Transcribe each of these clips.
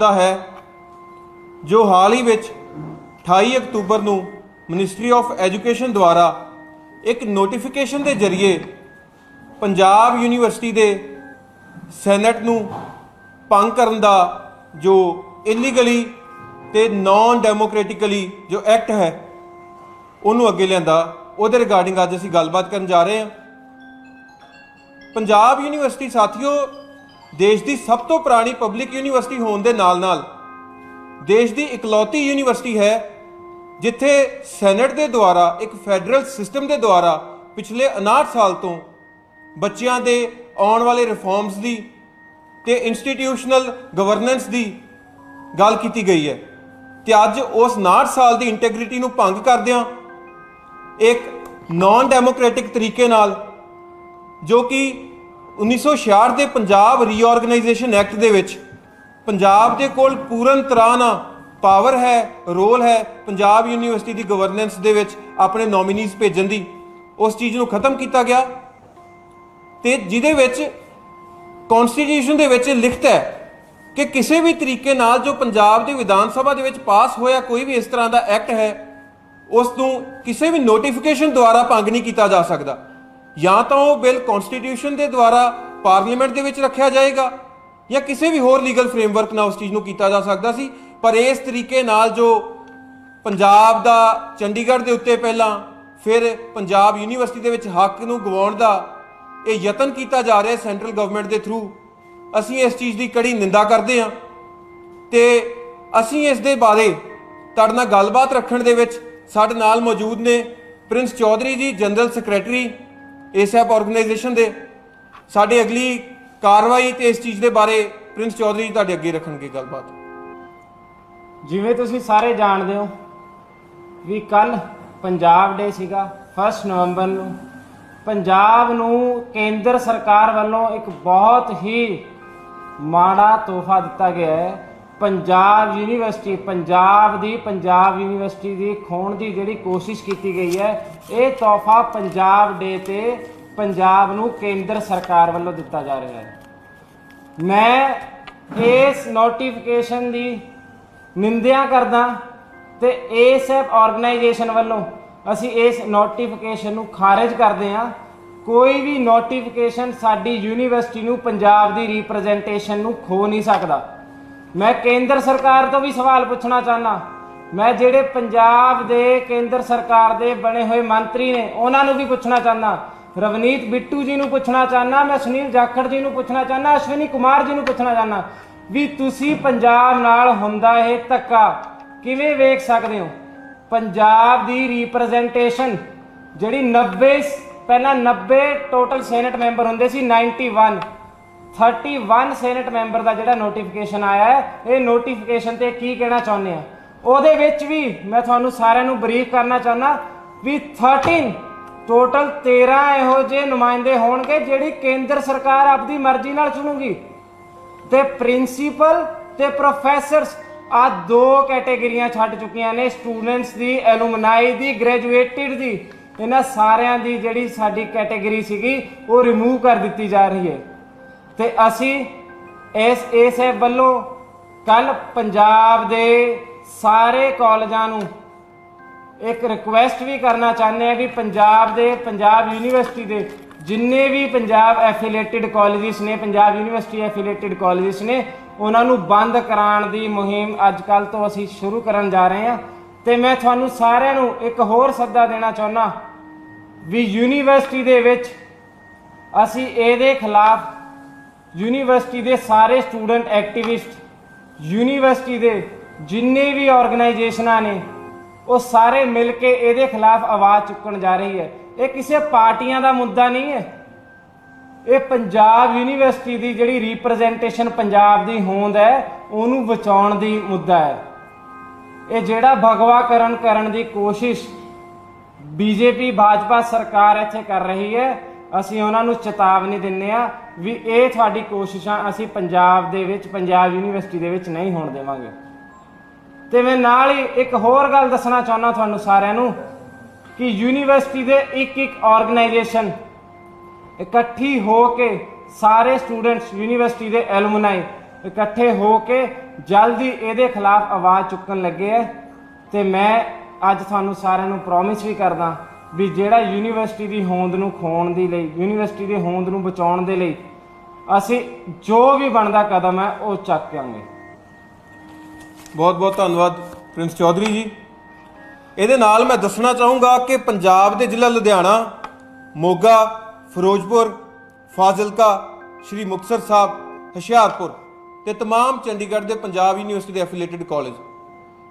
ਦਾ ਹੈ, ਜੋ ਹਾਲ ਹੀ ਵਿੱਚ 28 ਅਕਤੂਬਰ ਨੂੰ ਮਿਨਿਸਟਰੀ ਆਫ ਐਜੂਕੇਸ਼ਨ ਦੁਆਰਾ ਇੱਕ ਨੋਟੀਫਿਕੇਸ਼ਨ ਦੇ ਜ਼ਰੀਏ ਪੰਜਾਬ ਯੂਨੀਵਰਸਿਟੀ ਦੇ ਸੈਨੇਟ ਨੂੰ ਭੰਗ ਕਰਨ ਦਾ ਜੋ ਇਲੀਗਲੀ ਤੇ ਨਾਨ ਡੈਮੋਕ੍ਰੈਟਿਕਲੀ ਜੋ ਐਕਟ ਹੈ, ਉਹਨੂੰ ਅੱਗੇ ਲਿਆਂਦਾ। ਉਹਦੇ ਰਿਗਾਰਡਿੰਗ ਅੱਜ ਅਸੀਂ ਗੱਲਬਾਤ ਕਰਨ ਜਾ ਰਹੇ ਹਾਂ। ਪੰਜਾਬ ਯੂਨੀਵਰਸਿਟੀ ਸਾਥੀਓ ਦੇਸ਼ ਦੀ ਸਭ ਤੋਂ ਪੁਰਾਣੀ ਪਬਲਿਕ ਯੂਨੀਵਰਸਿਟੀ ਹੋਣ ਦੇ ਨਾਲ-ਨਾਲ ਦੇਸ਼ ਦੀ ਇਕਲੌਤੀ ਯੂਨੀਵਰਸਿਟੀ ਹੈ, ਜਿੱਥੇ ਸੈਨੇਟ ਦੇ ਦੁਆਰਾ, ਇੱਕ ਫੈਡਰਲ ਸਿਸਟਮ ਦੇ ਦੁਆਰਾ ਪਿਛਲੇ 59 ਸਾਲ ਤੋਂ ਬੱਚਿਆਂ ਦੇ ਆਉਣ ਵਾਲੇ ਰਿਫਾਰਮਸ ਦੀ ਤੇ ਇੰਸਟੀਟਿਊਸ਼ਨਲ ਗਵਰਨੈਂਸ ਦੀ ਗੱਲ ਕੀਤੀ ਗਈ ਹੈ। ਤੇ ਅੱਜ ਉਸ 59 ਸਾਲ ਦੀ ਇੰਟੈਗ੍ਰਿਟੀ ਨੂੰ ਭੰਗ ਕਰਦਿਆਂ ਇੱਕ ਨਾਨ ਡੈਮੋਕ੍ਰੈਟਿਕ ਤਰੀਕੇ ਨਾਲ ਜੋ ਕਿ 1966 ਦੇ ਪੰਜਾਬ ਰੀਆਰਗੇਨਾਈਜੇਸ਼ਨ ਐਕਟ ਦੇ ਵਿੱਚ ਪੰਜਾਬ ਦੇ ਕੋਲ ਪੂਰਨ ਤਰ੍ਹਾਂ ਨਾਲ ਪਾਵਰ ਹੈ ਰੋਲ ਹੈ ਪੰਜਾਬ ਯੂਨੀਵਰਸਿਟੀ ਦੀ ਗਵਰਨੈਂਸ ਦੇ ਵਿੱਚ ਆਪਣੇ ਨੋਮੀਨੀਜ਼ ਭੇਜਣ ਦੀ। ਉਸ ਚੀਜ਼ ਨੂੰ ਖਤਮ ਕੀਤਾ ਗਿਆ ਤੇ ਜਿਹਦੇ ਵਿੱਚ ਕਨਸਟੀਟਿਊਸ਼ਨ ਦੇ ਵਿੱਚ ਲਿਖਤ ਹੈ ਕਿ ਕਿਸੇ ਵੀ ਤਰੀਕੇ ਨਾਲ ਜੋ ਪੰਜਾਬ ਦੀ ਵਿਧਾਨ ਸਭਾ ਦੇ ਵਿੱਚ ਪਾਸ ਹੋਇਆ ਕੋਈ ਵੀ ਇਸ ਤਰ੍ਹਾਂ ਦਾ ਐਕਟ ਹੈ, ਉਸ ਨੂੰ ਕਿਸੇ ਵੀ ਨੋਟੀਫਿਕੇਸ਼ਨ ਦੁਆਰਾ ਭੰਗ ਨਹੀਂ ਕੀਤਾ ਜਾ ਸਕਦਾ। ਜਾਂ ਤਾਂ ਉਹ ਬਿੱਲ ਕਨਸਟੀਟਿਊਸ਼ਨ ਦੇ ਦੁਆਰਾ ਪਾਰਲੀਮੈਂਟ ਦੇ ਵਿੱਚ ਰੱਖਿਆ ਜਾਏਗਾ ਜਾਂ ਕਿਸੇ ਵੀ ਹੋਰ ਲੀਗਲ ਫਰੇਮਵਰਕ ਨਾਲ ਉਸ ਚੀਜ਼ ਨੂੰ ਕੀਤਾ ਜਾ ਸਕਦਾ ਸੀ। ਪਰ ਇਸ ਤਰੀਕੇ ਨਾਲ ਜੋ ਪੰਜਾਬ ਦਾ ਚੰਡੀਗੜ੍ਹ ਦੇ ਉੱਤੇ ਪਹਿਲਾਂ, ਫਿਰ ਪੰਜਾਬ ਯੂਨੀਵਰਸਿਟੀ ਦੇ ਵਿੱਚ ਹੱਕ ਨੂੰ ਗਵਾਉਣ ਦਾ ਇਹ ਯਤਨ ਕੀਤਾ ਜਾ ਰਿਹਾ ਸੈਂਟਰਲ ਗਵਰਨਮੈਂਟ ਦੇ ਥਰੂ, ਅਸੀਂ ਇਸ ਚੀਜ਼ ਦੀ ਕੜੀ ਨਿੰਦਾ ਕਰਦੇ ਹਾਂ ਤੇ ਅਸੀਂ ਇਸ ਦੇ ਬਾਰੇ ਤੁਹਾਡੇ ਨਾਲ ਗੱਲਬਾਤ ਰੱਖਣ ਦੇ ਵਿੱਚ ਸਾਡੇ ਨਾਲ ਮੌਜੂਦ ਨੇ ਪ੍ਰਿੰਸ ਚੌਧਰੀ ਜੀ, ਜਨਰਲ ਸੈਕਟਰੀ ਏਸਐਪ ਆਰਗੇਨਾਈਜੇਸ਼ਨ ਦੇ। ਸਾਡੀ ਅਗਲੀ ਕਾਰਵਾਈ ਤੇ ਇਸ ਚੀਜ਼ ਦੇ ਬਾਰੇ ਪ੍ਰਿੰਸ ਚੌਧਰੀ ਜੀ ਤੁਹਾਡੇ ਅੱਗੇ ਰੱਖਣਗੇ ਗੱਲਬਾਤ। ਜਿਵੇਂ ਤੁਸੀਂ ਸਾਰੇ ਜਾਣਦੇ ਹੋ ਵੀ ਕੱਲ ਪੰਜਾਬ ਡੇ ਸੀਗਾ 1 ਨਵੰਬਰ ਨੂੰ। ਪੰਜਾਬ ਨੂੰ ਕੇਂਦਰ ਸਰਕਾਰ ਵੱਲੋਂ ਇੱਕ ਬਹੁਤ ਹੀ ਮਾੜਾ ਤੋਹਫਾ ਦਿੱਤਾ ਗਿਆ ਹੈ। ਪੰਜਾਬ ਯੂਨੀਵਰਸਿਟੀ, ਪੰਜਾਬ ਦੀ, ਪੰਜਾਬ ਯੂਨੀਵਰਸਿਟੀ ਦੀ ਖੋਣ ਦੀ ਜਿਹੜੀ ਕੋਸ਼ਿਸ਼ ਕੀਤੀ ਗਈ ਹੈ, ਇਹ ਤੋਹਫਾ ਪੰਜਾਬ ਡੇ ਤੇ ਪੰਜਾਬ ਨੂੰ ਕੇਂਦਰ ਸਰਕਾਰ ਵੱਲੋਂ ਦਿੱਤਾ ਜਾ ਰਿਹਾ ਹੈ। ਮੈਂ ਇਸ ਨੋਟੀਫਿਕੇਸ਼ਨ ਦੀ ਨਿੰਦਿਆ ਕਰਦਾ ਤੇ ਇਸ ਆਰਗੇਨਾਈਜੇਸ਼ਨ ਵੱਲੋਂ ਅਸੀਂ ਇਸ ਨੋਟੀਫਿਕੇਸ਼ਨ ਨੂੰ ਖਾਰਜ ਕਰਦੇ ਹਾਂ। ਕੋਈ ਵੀ ਨੋਟੀਫਿਕੇਸ਼ਨ ਸਾਡੀ ਯੂਨੀਵਰਸਿਟੀ ਨੂੰ ਪੰਜਾਬ ਦੀ ਰਿਪਰੈਜ਼ੈਂਟੇਸ਼ਨ ਨੂੰ ਖੋ ਨਹੀਂ ਸਕਦਾ। ਮੈਂ ਕੇਂਦਰ ਸਰਕਾਰ ਤੋਂ ਵੀ ਸਵਾਲ ਪੁੱਛਣਾ ਚਾਹਨਾ ਮੈਂ ਜਿਹੜੇ ਪੰਜਾਬ ਦੇ ਕੇਂਦਰ ਸਰਕਾਰ ਦੇ ਬਣੇ ਹੋਏ ਮੰਤਰੀ ਨੇ, ਉਹਨਾਂ ਨੂੰ ਵੀ ਪੁੱਛਣਾ ਚਾਹਨਾ ਰਵਨੀਤ ਬਿੱਟੂ ਜੀ ਨੂੰ ਪੁੱਛਣਾ ਚਾਹਨਾ ਮੈਂ ਸੁਨੀਲ ਜਾਖੜ ਜੀ ਨੂੰ ਪੁੱਛਣਾ ਚਾਹਨਾ ਅਸ਼ਵਨੀ ਕੁਮਾਰ ਜੀ ਨੂੰ ਪੁੱਛਣਾ ਚਾਹਨਾ ਵੀ ਤੁਸੀਂ ਪੰਜਾਬ ਨਾਲ ਹੁੰਦਾ ਇਹ ਧੱਕਾ ਕਿਵੇਂ ਵੇਖ ਸਕਦੇ ਹੋ? ਪੰਜਾਬ ਦੀ ਰਿਪਰੈਜ਼ੈਂਟੇਸ਼ਨ ਜਿਹੜੀ 90 ਪਹਿਲਾਂ 90 ਟੋਟਲ ਸੈਨੇਟ ਮੈਂਬਰ ਹੁੰਦੇ ਸੀ 91 31 ਸੈਨੇਟ ਮੈਂਬਰ ਦਾ ਜਿਹੜਾ ਨੋਟੀਫਿਕੇਸ਼ਨ ਆਇਆ ਹੈ, ਇਹ ਨੋਟੀਫਿਕੇਸ਼ਨ ਤੇ ਕੀ ਕਹਿਣਾ ਚਾਹੁੰਦੇ ਆ? ਉਹਦੇ ਵਿੱਚ ਵੀ ਮੈਂ ਤੁਹਾਨੂੰ ਸਾਰਿਆਂ ਨੂੰ ਬਰੀਫ ਕਰਨਾ ਚਾਹੁੰਦਾ ਵੀ 13 ਟੋਟਲ 13 ਇਹੋ ਜਿਹੇ ਨੁਮਾਇੰਦੇ ਹੋਣਗੇ ਜਿਹੜੀ ਕੇਂਦਰ ਸਰਕਾਰ ਆਪਦੀ ਮਰਜ਼ੀ ਨਾਲ ਚੁਣੂਗੀ। ਤੇ ਪ੍ਰਿੰਸੀਪਲ ਤੇ ਪ੍ਰੋਫੈਸਰਸ ਆ ਦੋ ਕੈਟੇਗਰੀਆਂ ਛੱਡ ਚੁੱਕੀਆਂ ਨੇ ਸਟੂਡੈਂਟਸ ਦੀ ਐਲੂਮਨਾਈ ਦੀ ਗ੍ਰੈਜੂਏਟਿਡ ਦੀ। ਇਹਨਾਂ ਸਾਰਿਆਂ ਦੀ ਜਿਹੜੀ ਸਾਡੀ ਕੈਟੇਗਰੀ ਸੀਗੀ, ਉਹ ਰਿਮੂਵ ਕਰ ਦਿੱਤੀ ਜਾ ਰਹੀ ਹੈ। ਤੇ ਅਸੀਂ ਇਸ ਇਸ ਵੱਲੋਂ ਕੱਲ ਪੰਜਾਬ ਦੇ ਸਾਰੇ ਕਾਲਜਾਂ ਨੂੰ ਇੱਕ ਰਿਕੁਐਸਟ ਵੀ ਕਰਨਾ ਚਾਹੁੰਦੇ ਆ ਵੀ ਪੰਜਾਬ ਦੇ, ਪੰਜਾਬ ਯੂਨੀਵਰਸਿਟੀ ਦੇ ਜਿੰਨੇ ਵੀ ਪੰਜਾਬ ਐਫੀਲੀਏਟਿਡ ਕਾਲਜਿਸ ਨੇ, ਪੰਜਾਬ ਯੂਨੀਵਰਸਿਟੀ ਐਫੀਲੀਏਟਿਡ ਕਾਲਜਿਸ ਨੇ, ਉਹਨਾਂ ਨੂੰ ਬੰਦ ਕਰਾਉਣ ਦੀ ਮੁਹਿੰਮ ਅੱਜ ਕੱਲ ਤੋਂ ਅਸੀਂ ਸ਼ੁਰੂ ਕਰਨ ਜਾ ਰਹੇ ਹਾਂ। ਤੇ ਮੈਂ ਤੁਹਾਨੂੰ ਸਾਰਿਆਂ ਨੂੰ ਇੱਕ ਹੋਰ ਸੱਦਾ ਦੇਣਾ ਚਾਹੁੰਦਾ ਵੀ ਯੂਨੀਵਰਸਿਟੀ ਦੇ ਵਿੱਚ ਅਸੀਂ ਇਹਦੇ ਖਿਲਾਫ ਯੂਨੀਵਰਸਿਟੀ ਦੇ ਸਾਰੇ ਸਟੂਡੈਂਟ ਐਕਟਿਵਿਸਟ, ਯੂਨੀਵਰਸਿਟੀ ਦੇ ਜਿੰਨੇ ਵੀ ਆਰਗੇਨਾਈਜੇਸ਼ਨਾਂ ਨੇ, ਉਹ ਸਾਰੇ ਮਿਲ ਕੇ ਇਹਦੇ ਖਿਲਾਫ ਆਵਾਜ਼ ਚੁੱਕਣ ਜਾ ਰਹੀ ਹੈ। ਇਹ ਕਿਸੇ ਪਾਰਟੀਆਂ ਦਾ ਮੁੱਦਾ ਨਹੀਂ ਹੈ। ਇਹ ਪੰਜਾਬ ਯੂਨੀਵਰਸਿਟੀ ਦੀ ਜਿਹੜੀ ਰਿਪਰੈਜ਼ੈਂਟੇਸ਼ਨ ਪੰਜਾਬ ਦੀ ਹੋਂਦ ਹੈ, ਉਹਨੂੰ ਬਚਾਉਣ ਦੀ ਮੁੱਦਾ ਹੈ। ਇਹ ਜਿਹੜਾ ਭਗਵਾਕਰਨ ਕਰਨ ਦੀ ਕੋਸ਼ਿਸ਼ ਬੀਜੇਪੀ, ਭਾਜਪਾ ਸਰਕਾਰ ਇੱਥੇ ਕਰ ਰਹੀ ਹੈ ਅਸੀਂ ਉਹਨਾਂ ਨੂੰ ਚੇਤਾਵਨੀ ਦਿੰਨੇ ਆ ਵੀ ਇਹ ਤੁਹਾਡੀ ਕੋਸ਼ਿਸ਼ਾਂ ਅਸੀਂ ਪੰਜਾਬ ਦੇ ਵਿੱਚ, ਪੰਜਾਬ ਯੂਨੀਵਰਸਿਟੀ ਦੇ ਵਿੱਚ ਨਹੀਂ ਹੋਣ ਦੇਵਾਂਗੇ। ਤੇ ਮੈਂ ਨਾਲ ਹੀ ਇੱਕ ਹੋਰ ਗੱਲ ਦੱਸਣਾ ਚਾਹੁੰਦਾ ਤੁਹਾਨੂੰ ਸਾਰਿਆਂ ਨੂੰ ਕਿ ਯੂਨੀਵਰਸਿਟੀ ਦੇ ਇੱਕ ਇੱਕ ਆਰਗੇਨਾਈਜੇਸ਼ਨ ਇਕੱਠੀ ਹੋ ਕੇ ਸਾਰੇ ਸਟੂਡੈਂਟਸ ਯੂਨੀਵਰਸਿਟੀ ਦੇ ਐਲੂਮਨਾਈ ਇਕੱਠੇ ਹੋ ਕੇ ਜਲਦੀ ਇਹਦੇ ਖਿਲਾਫ ਆਵਾਜ਼ ਚੁੱਕਣ ਲੱਗੇ ਐ ਤੇ ਮੈਂ ਅੱਜ ਤੁਹਾਨੂੰ ਸਾਰਿਆਂ ਨੂੰ ਪ੍ਰੋਮਿਸ ਵੀ ਕਰਦਾ ਵੀ ਜਿਹੜਾ ਯੂਨੀਵਰਸਿਟੀ ਦੀ ਹੋਂਦ ਨੂੰ ਖੋਣ ਦੀ ਲਈ ਯੂਨੀਵਰਸਿਟੀ ਦੀ ਹੋਂਦ ਨੂੰ ਬਚਾਉਣ ਦੇ ਲਈ ਅਸੀਂ ਜੋ ਵੀ ਬਣਦਾ ਕਦਮ ਹੈ ਉਹ ਚੱਕਾਂਗੇ ਬਹੁਤ ਬਹੁਤ ਧੰਨਵਾਦ ਪ੍ਰਿੰਸ ਚੌਧਰੀ ਜੀ ਇਹਦੇ ਨਾਲ ਮੈਂ ਦੱਸਣਾ ਚਾਹੂੰਗਾ ਕਿ ਪੰਜਾਬ ਦੇ ਜ਼ਿਲ੍ਹਾ ਲੁਧਿਆਣਾ ਮੋਗਾ ਫਿਰੋਜ਼ਪੁਰ ਫਾਜ਼ਿਲਕਾ ਸ਼੍ਰੀ ਮੁਕਤਸਰ ਸਾਹਿਬ ਹੁਸ਼ਿਆਰਪੁਰ ਤੇ तमाम ਚੰਡੀਗੜ੍ਹ ਦੇ ਪੰਜਾਬ ਯੂਨੀਵਰਸਿਟੀ ਦੇ ਐਫੀਲੀਏਟਡ ਕਾਲਜ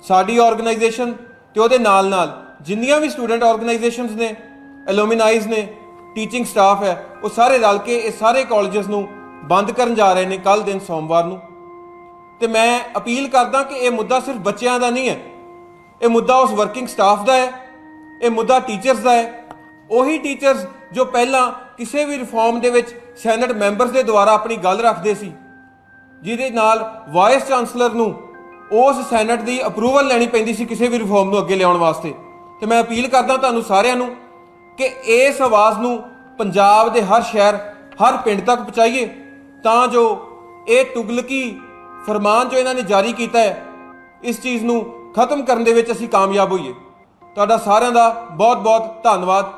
ਸਾਡੀ ਆਰਗੇਨਾਈਜੇਸ਼ਨ ਤੇ ਉਹਦੇ ਨਾਲ ਨਾਲ ਜਿੰਨੀਆਂ ਵੀ ਸਟੂਡੈਂਟ ਆਰਗੇਨਾਈਜੇਸ਼ਨਸ ਨੇ ਐਲੂਮੀਨਾਈਜ਼ ਨੇ, ਟੀਚਿੰਗ ਸਟਾਫ ਹੈ, ਉਹ ਸਾਰੇ ਰਲ ਕੇ ਇਹ ਸਾਰੇ ਕਾਲਜਸ ਨੂੰ ਬੰਦ ਕਰਨ ਜਾ ਰਹੇ ਨੇ ਕੱਲ ਦਿਨ ਸੋਮਵਾਰ ਨੂੰ। ਤੇ ਮੈਂ ਅਪੀਲ ਕਰਦਾ ਕਿ ਇਹ ਮੁੱਦਾ ਸਿਰਫ ਬੱਚਿਆਂ ਦਾ ਨਹੀਂ ਹੈ। ਇਹ ਮੁੱਦਾ ਉਸ ਵਰਕਿੰਗ ਸਟਾਫ ਦਾ ਹੈ, ਇਹ ਮੁੱਦਾ ਟੀਚਰਸ ਦਾ ਹੈ। ਉਹੀ ਟੀਚਰਸ ਜੋ ਪਹਿਲਾਂ ਕਿਸੇ ਵੀ ਰਿਫਾਰਮ ਦੇ ਵਿੱਚ ਸੈਨੇਟ ਮੈਂਬਰਸ ਦੇ ਦੁਆਰਾ ਆਪਣੀ ਗੱਲ ਰੱਖਦੇ ਸੀ, ਜਿਹਦੇ ਨਾਲ ਵਾਈਸ ਚਾਂਸਲਰ ਨੂੰ ਉਸ ਸੈਨੇਟ ਦੀ ਅਪਰੂਵਲ ਲੈਣੀ ਪੈਂਦੀ ਸੀ ਕਿਸੇ ਵੀ ਰਿਫਾਰਮ ਨੂੰ ਅੱਗੇ ਲਿਆਉਣ ਵਾਸਤੇ। ਤੇ ਮੈਂ ਅਪੀਲ ਕਰਦਾ ਤੁਹਾਨੂੰ ਸਾਰਿਆਂ ਨੂੰ ਕਿ ਇਸ ਆਵਾਜ਼ ਨੂੰ ਪੰਜਾਬ ਦੇ ਹਰ ਸ਼ਹਿਰ, ਹਰ ਪਿੰਡ ਤੱਕ ਪਹੁੰਚਾਈਏ, ਤਾਂ ਜੋ ਇਹ ਤੁਗਲਕੀ ਫਰਮਾਨ ਜੋ ਇਹਨਾਂ ਨੇ ਜਾਰੀ ਕੀਤਾ ਹੈ, ਇਸ ਚੀਜ਼ ਨੂੰ ਖਤਮ ਕਰਨ ਦੇ ਵਿੱਚ ਅਸੀਂ ਕਾਮਯਾਬ ਹੋਈਏ। ਤੁਹਾਡਾ ਸਾਰਿਆਂ ਦਾ ਬਹੁਤ ਬਹੁਤ ਧੰਨਵਾਦ।